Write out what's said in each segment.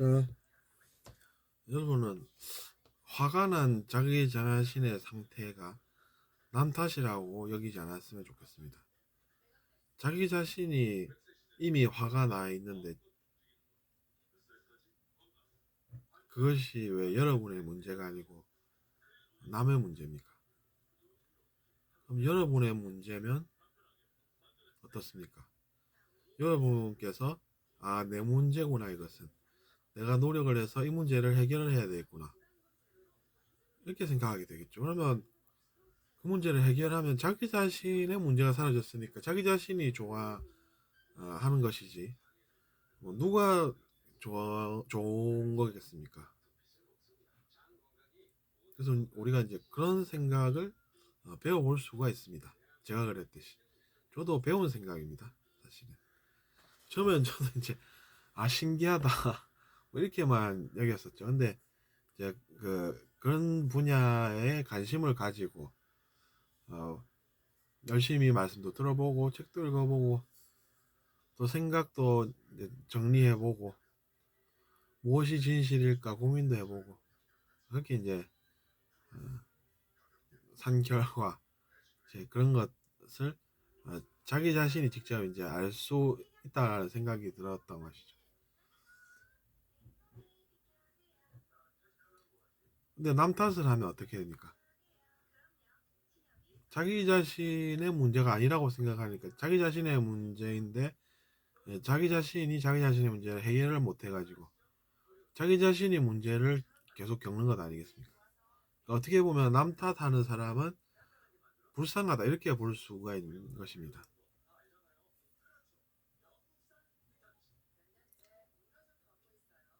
안녕하십니까. 여러분은 화가 난 자기 자신의 상태가 남 탓이라고 여기지 않았으면 좋겠습니다. 자기 자신이 이미 화가 나 있는데 그것이 왜 여러분의 문제가 아니고 남의 문제입니까? 그럼 여러분의 문제면 어떻습니까? 여러분께서 아, 내 문제구나, 이것은. 내가 노력을 해서 이 문제를 해결을 해야 되겠구나. 이렇게 생각하게 되겠죠. 그러면 그 문제를 해결하면 자기 자신의 문제가 사라졌으니까 자기 자신이 좋아하는 것이지. 뭐 누가 좋아, 좋은 거겠습니까? 그래서 우리가 이제 그런 생각을 어, 배워볼 수가 있습니다. 제가 그랬듯이. 저도 배운 생각입니다. 사실은. 처음엔 저도 이제 아 신기하다 뭐 이렇게만 여겼었죠. 근데 이제 그 그런 분야에 관심을 가지고 어 열심히 말씀도 들어보고 책도 읽어보고 또 생각도 정리해보고 무엇이 진실일까 고민도 해보고 그렇게 이제 어, 산 결과 이제 그런 것을 어, 자기 자신이 직접 이제 알 수 있다는 생각이 들었던 것이죠. 근데 남 탓을 하면 어떻게 됩니까? 자기 자신의 문제가 아니라고 생각하니까 자기 자신의 문제인데 예, 자기 자신이 자기 자신의 문제를 해결을 못 해가지고 자기 자신이 문제를 계속 겪는 것 아니겠습니까? 그러니까 어떻게 보면 남 탓하는 사람은 불쌍하다 이렇게 볼 수가 있는 것입니다.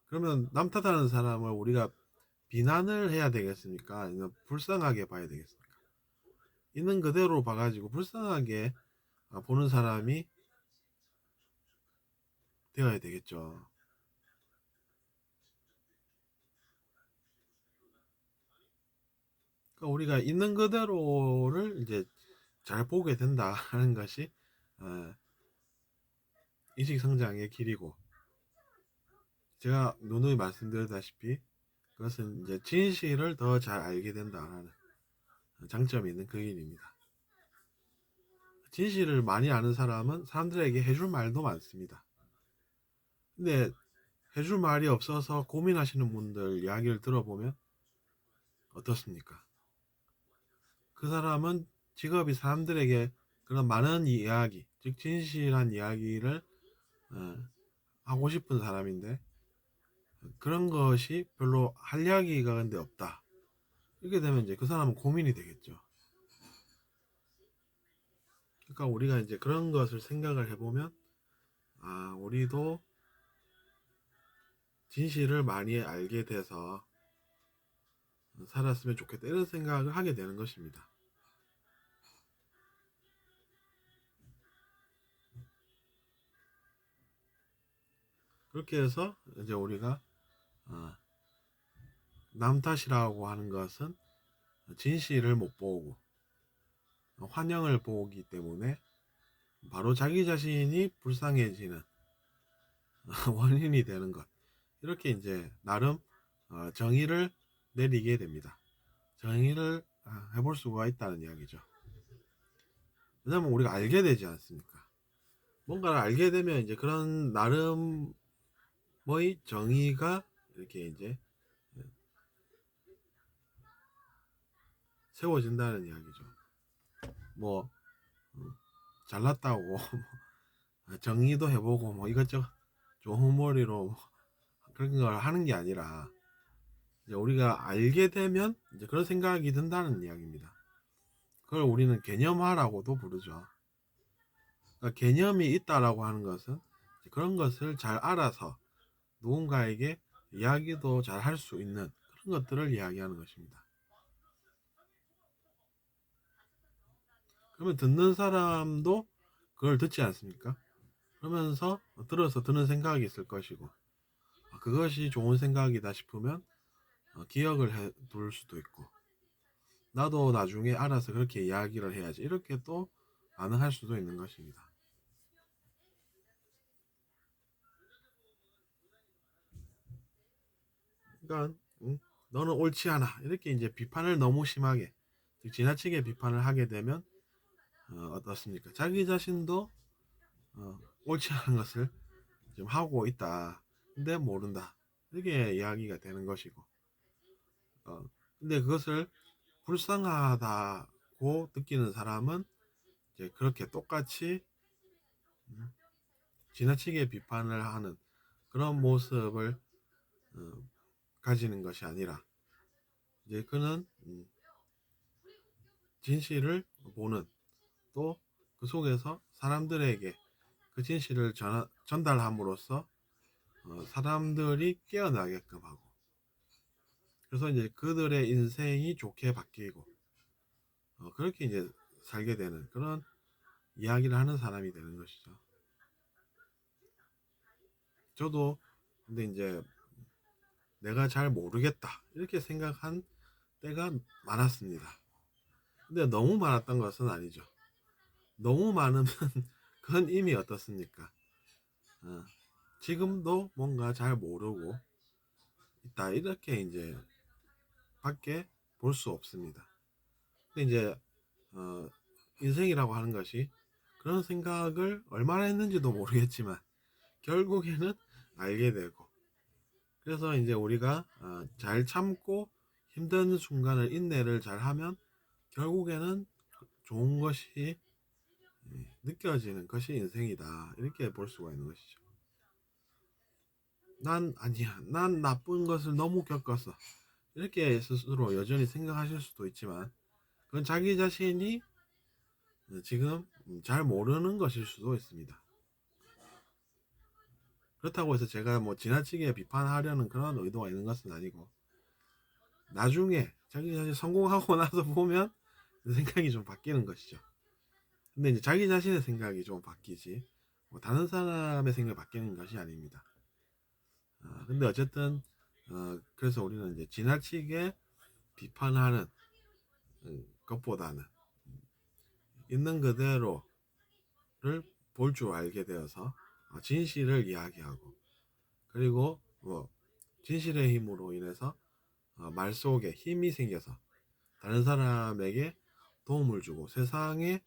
그러면 남 탓하는 사람을 우리가 비난을 해야 되겠습니까? 아니면 불쌍하게 봐야 되겠습니까? 있는 그대로 봐가지고 불쌍하게 보는 사람이 되어야 되겠죠. 그러니까 우리가 있는 그대로를 이제 잘 보게 된다 하는 것이 어, 인식 성장의 길이고 제가 누누이 말씀드렸다시피 그것은 이제 진실을 더 잘 알게 된다는 장점이 있는 그 일입니다. 진실을 많이 아는 사람은 사람들에게 해줄 말도 많습니다. 근데 해줄 말이 없어서 고민하시는 분들 이야기를 들어보면 어떻습니까? 그 사람은 직업이 사람들에게 그런 많은 이야기, 즉 진실한 이야기를 어, 하고 싶은 사람인데 그런 것이 별로 할 이야기가 근데 없다. 이렇게 되면 이제 그 사람은 고민이 되겠죠. 그러니까 우리가 이제 그런 것을 생각을 해보면 아 우리도 진실을 많이 알게 돼서 살았으면 좋겠다 이런 생각을 하게 되는 것입니다. 그렇게 해서 이제 우리가 어, 남 탓이라고 하는 것은 진실을 못 보고 환영을 보기 때문에 바로 자기 자신이 불쌍해지는 원인이 되는 것 이렇게 이제 나름 어, 정의를 내리게 됩니다. 정의를 아, 해볼 수가 있다는 이야기죠. 왜냐면 우리가 알게 되지 않습니까? 뭔가를 알게 되면 이제 그런 나름의 정의가 이렇게 이제 세워진다는 이야기죠. 뭐 음, 잘났다고 정의도 해보고 뭐 이것저것 좋은 머리로 뭐 그런 걸 하는 게 아니라 이제 우리가 알게 되면 이제 그런 생각이 든다는 이야기입니다. 그걸 우리는 개념화라고도 부르죠. 그러니까 개념이 있다라고 하는 것은 그런 것을 잘 알아서 누군가에게 이야기도 잘 할 수 있는 그런 것들을 이야기하는 것입니다. 그러면 듣는 사람도 그걸 듣지 않습니까? 그러면서 들어서 드는 생각이 있을 것이고 아, 그것이 좋은 생각이다 싶으면 어, 기억을 해 둘 수도 있고 나도 나중에 알아서 그렇게 이야기를 해야지 이렇게 또 반응할 수도 있는 것입니다. 그러니까 응? 너는 옳지 않아 이렇게 이제 비판을 너무 심하게 즉 지나치게 비판을 하게 되면 어, 어떻습니까? 자기 자신도 어, 옳지 않은 것을 지금 하고 있다. 근데 모른다. 이렇게 이야기가 되는 것이고. 어, 근데 그것을 불쌍하다고 느끼는 사람은 이제 그렇게 똑같이 음, 지나치게 비판을 하는 그런 모습을 어, 가지는 것이 아니라 이제 그는 음, 진실을 보는 또 그 속에서 사람들에게 그 진실을 전, 전달함으로써 어, 사람들이 깨어나게끔 하고 그래서 이제 그들의 인생이 좋게 바뀌고 어, 그렇게 이제 살게 되는 그런 이야기를 하는 사람이 되는 것이죠. 저도 근데 이제 내가 잘 모르겠다 이렇게 생각한 때가 많았습니다. 근데 너무 많았던 것은 아니죠. 너무 많으면 그건 이미 어떻습니까? 어, 지금도 뭔가 잘 모르고 있다 이렇게 이제 밖에 볼 수 없습니다. 근데 이제 어, 인생이라고 하는 것이 그런 생각을 얼마나 했는지도 모르겠지만 결국에는 알게 되고 그래서 이제 우리가 어, 잘 참고 힘든 순간을 인내를 잘 하면 결국에는 좋은 것이 예, 느껴지는 것이 인생이다 이렇게 볼 수가 있는 것이죠. 난 아니야. 난 나쁜 것을 너무 겪었어. 이렇게 스스로 여전히 생각하실 수도 있지만 그건 자기 자신이 지금 잘 모르는 것일 수도 있습니다. 그렇다고 해서 제가 뭐 지나치게 비판하려는 그런 의도가 있는 것은 아니고 나중에 자기 자신 성공하고 나서 보면 생각이 좀 바뀌는 것이죠. 근데 이제 자기 자신의 생각이 좀 바뀌지 뭐 다른 사람의 생각이 바뀌는 것이 아닙니다. 어, 근데 어쨌든 어, 그래서 우리는 이제 지나치게 비판하는 음, 것보다는 있는 그대로를 볼 줄 알게 되어서 어, 진실을 이야기하고 그리고 뭐 진실의 힘으로 인해서 어, 말 속에 힘이 생겨서 다른 사람에게 도움을 주고 세상에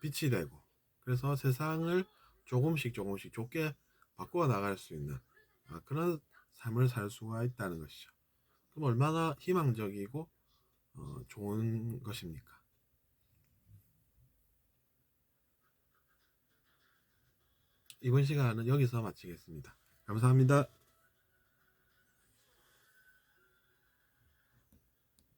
빛이 되고 그래서 세상을 조금씩 조금씩 좋게 바꾸어 나갈 수 있는 아, 그런 삶을 살 수가 있다는 것이죠. 그럼 얼마나 희망적이고 어, 좋은 것입니까? 이번 시간은 여기서 마치겠습니다. 감사합니다.